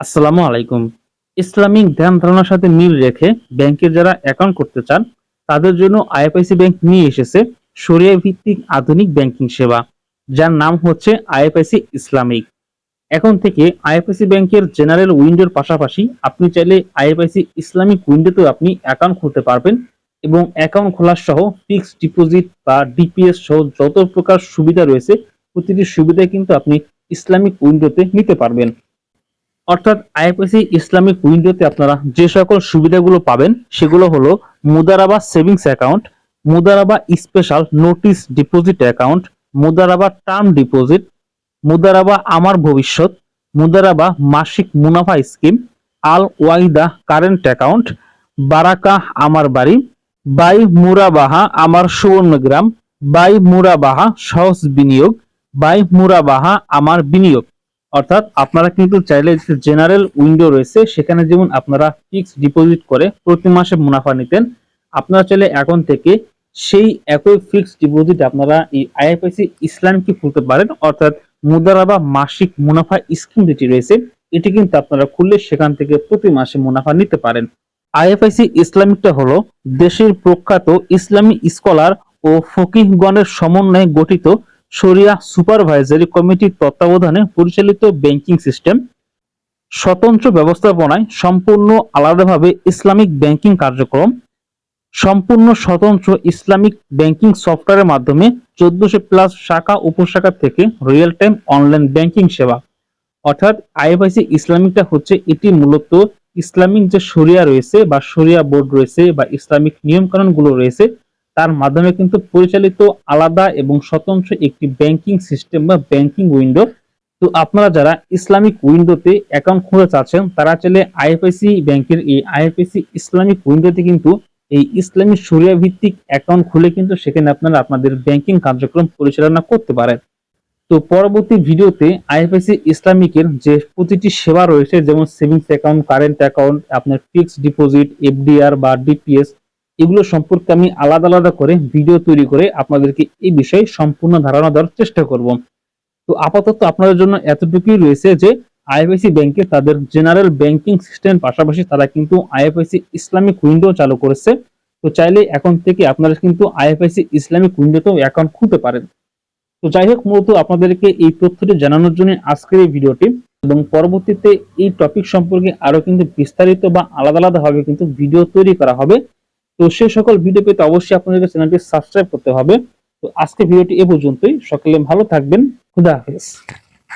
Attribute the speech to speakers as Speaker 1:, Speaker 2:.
Speaker 1: আসসালামু আলাইকুম। ইসলামিক ধ্যান ধারণার সাথে মিল রেখে ব্যাংকের যারা অ্যাকাউন্ট করতে চান, তাদের জন্য আইএফআইসি ব্যাংক নিয়ে এসেছে শরিয়া ভিত্তিক আধুনিক ব্যাংকিং সেবা, যার নাম হচ্ছে আইএফআইসি ইসলামিক। এখন থেকে আইএফআইসি ব্যাংকের জেনারেল উইন্ডোর পাশাপাশি আপনি চাইলে আইএফআইসি ইসলামিক উইন্ডোতেও আপনি অ্যাকাউন্ট খুলতে পারবেন এবং অ্যাকাউন্ট খোলা সহ ফিক্সড ডিপোজিট বা ডিপিএস সহ যত প্রকার সুবিধা রয়েছে, প্রতিটি সুবিধা কিন্তু আপনি ইসলামিক উইন্ডোতে নিতে পারবেন। অর্থাৎ আইএফএসি ইসলামিক উইন্ডোতে আপনারা যে সকল সুবিধাগুলো পাবেন, সেগুলো হলো মুদারাবা সেভিংস অ্যাকাউন্ট, মুদারাবা স্পেশাল নোটিস ডিপোজিট অ্যাকাউন্ট, মুদারাবা টার্ম ডিপোজিট, মুদারাবা আমার ভবিষ্যৎ, মুদারাবা মাসিক মুনাফা স্কিম, আল ওয়াইদা কারেন্ট অ্যাকাউন্ট, বারাকা আমার বাড়ি, বাই মুরাবাহা আমার সুবর্ণগ্রাম বাই মুরাবাহা সহজ বিনিয়োগ, বাই মুরাবাহা আমার বিনিয়োগ। অর্থাৎ আপনারা কিন্তু চাইলে যে জেনারেল উইন্ডো রয়েছে, সেখানে যেমন আপনারা ফিক্সড ডিপোজিট করে প্রতি মাসে মুনাফা নিতেন, আপনারা চাইলে এখন থেকে সেই একই ফিক্সড ডিপোজিট আপনারা এই আইএফআইসি ইসলামকে খুলতে পারেন, অর্থাৎ মুদারাবা মাসিক মুনাফা স্কিম যেটি রয়েছে, এটি কিন্তু আপনারা খুললে সেখান থেকে প্রতি মাসে মুনাফা নিতে পারেন। আইএফআইসি ইসলামিকটা হলো দেশের প্রখ্যাত ইসলামী স্কলার ও ফকিহগণের সমন্বয়ে গঠিত শরিয়া সুপারভাইজারি কমিটির তত্ত্বাবধানে পরিচালিত ব্যাংকিং সিস্টেম, স্বতন্ত্র ব্যবস্থাপনায় সম্পূর্ণ আলাদাভাবে ইসলামিক ব্যাংকিং কার্যক্রম, সম্পূর্ণ স্বতন্ত্র ইসলামিক ব্যাংকিং সফটওয়্যারের মাধ্যমে চোদ্দশো প্লাস শাখা উপশাখা থেকে রিয়েল টাইম অনলাইন ব্যাংকিং সেবা। অর্থাৎ আইএফআইসি ইসলামিকটা হচ্ছে এটি মূলত ইসলামিক যে শরিয়া রয়েছে বা শরিয়া বোর্ড রয়েছে বা ইসলামিক নিয়মকানুনগুলো রয়েছে তার মাধ্যমে কিন্তু পরিচালিত আলাদা এবং স্বতন্ত্র একটি ব্যাংকিং সিস্টেম বা ব্যাংকিং উইন্ডো তো আপনারা যারা ইসলামিক উইন্ডোতে অ্যাকাউন্ট খুলতে চাচ্ছেন, তারা চাইলে আইএফআইসি ব্যাংকের এই আইএফআইসি ইসলামিক উইন্ডোতে কিন্তু এই ইসলামী শরিয়া ভিত্তিক অ্যাকাউন্ট খুলে কিন্তু সেখানে আপনারা আপনাদের ব্যাংকিং কার্যক্রম পরিচালনা করতে পারেন। তো পরবর্তী ভিডিওতে আইএফআইসি ইসলামিকের যে প্রতিটি সেবা রয়েছে, যেমন সেভিংস অ্যাকাউন্ট কারেন্ট অ্যাকাউন্ট আপনার ফিক্সড ডিপোজিট এফডিআর বা ডিপিএস এগুলো সম্পর্কে আমি আলাদা আলাদা করে ভিডিও তৈরি করে আপনাদেরকে এই বিষয়ে সম্পূর্ণ ধারণা দেওয়ার চেষ্টা করব। তো আপাতত আপনাদের জন্য এতটুকুই রয়েছে যে, আইএফআইসি ব্যাংকে তাদের জেনারেল ব্যাংকিং সিস্টেম পাশাপাশি তারা কিন্তু আইএফআইসি ইসলামিক উইন্ডো চালু করেছে। তো চাইলে এখন থেকে আপনারা কিন্তু আইএফআইসি ইসলামিক উইন্ডোতেও অ্যাকাউন্ট খুলতে পারেন। তো যাই হোক, মূলত আপনাদেরকে এই তথ্যটি জানানোর জন্য আজকের এই ভিডিওটি এবং পরবর্তীতে এই টপিক সম্পর্কে আরও কিন্তু বিস্তারিত বা আলাদা আলাদা ভাবে কিন্তু ভিডিও তৈরি করা হবে। তো সে সকল ভিডিও পেতে অবশ্যই আপনাদের চ্যানেলটি সাবস্ক্রাইব করতে হবে। তো আজকে ভিডিওটি এ পর্যন্তই। সকলে ভালো থাকবেন। খুদা হাফেজ।